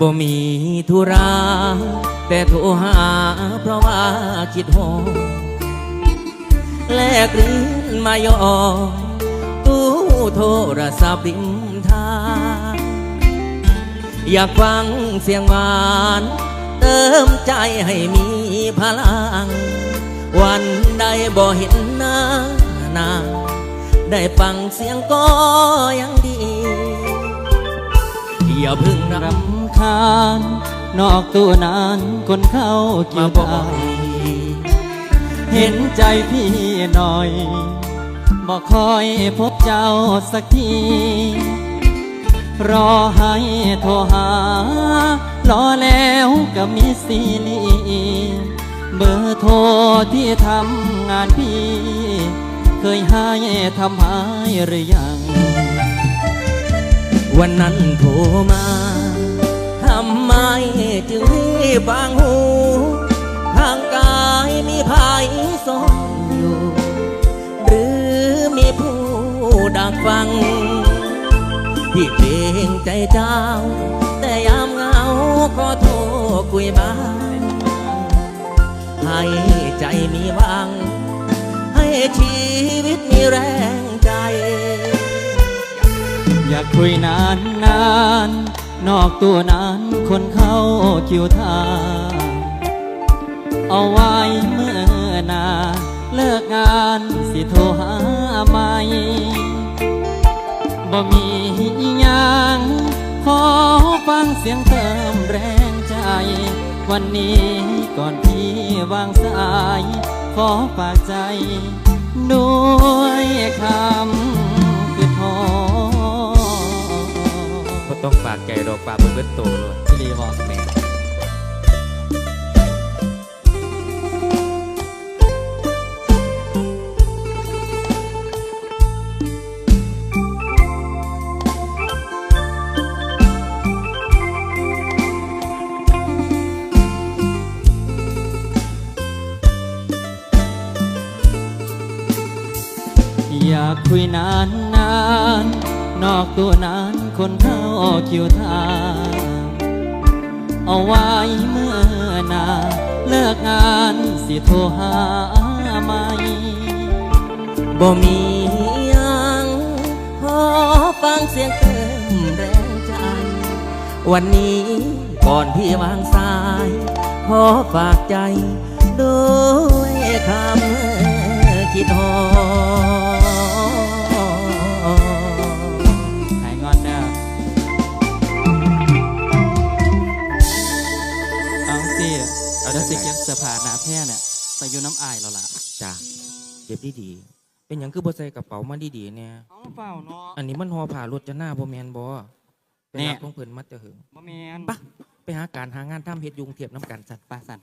บ่มีธุระแต่โทรหาเพราะว่าคิดโหแลกลิ้นมายอตู้โทรศัพท์ริมทางอยากฟังเสียงหวาน เติมใจให้มีพลัง วันใดบ่เห็นหน้านางได้ฟังเสียงก็ยังดี อย่าเพึ่งรำ คาญนอกตัวนั้นคนเข้าำเกี่มายวบ่อดายยเห็นใจพี่หน่อยบอกคอยพบเจ้าสักที รอให้โทรหา รอแล้วก็มีซีรีส์เบอร์โทรที่ทำงานพี่ เคยให้ทำหายหรือยัง วันนั้นโทรมา ทำไมจึงรีบฟังหู ทางกายมีภัยสมอยู่ หรือมีผู้ดักฟัง ที่เกรงใจเจ้า แต่ยามเหงาก็โทรคุยบ้างให้ใจมีวัง ให้ชีวิตมีแรงใจ อยากคุยนานนาน นอกตัวนั้นคนเข้าคิวทางเอาไว้เมื่อนาเลิกงานสิโทรหาใหม่บ่มีอิหยังขอฟังเสียงเติมแรงใจ วันนี้ก่อนพี่วางสาย ขอฝากใจ ด้วยคำคือทก็ ต้องฝากใจดอกฝากเบิดโตเลยรีบอกแม่อยากคุยนานนาน นอกตัวนั้นคนเข้าคิวทางเอาไว้เมื่อนาเลิกงานสิโทรหาใหม่บ่มียังขอฟังเสียงเติมแรงใจ วันนี้ก่อนพี่วางสาย ขอฝากใจด้วยคำคิดฮอ เอาเดี๋ยวสิเก็บเสื้อผ้าหนาแพร่เนี่ยใส่อยู่น้ำอายแล้วล่ะจ้ะเก็บดีๆเป็นหยังคือบ่ใส่กระเป๋ามาดีๆเนี่ย เอาเปล่าเนาะอันนี้มันห่อผ้ารถจะหน้าบ่แมนบ่เป็นแน่รักของเพิ่นมัดจะหึงบ่แมนปะไปหาการหางานทำเฮ็ดยุงเทียบน้ำกันสัตว์ ปลาสัน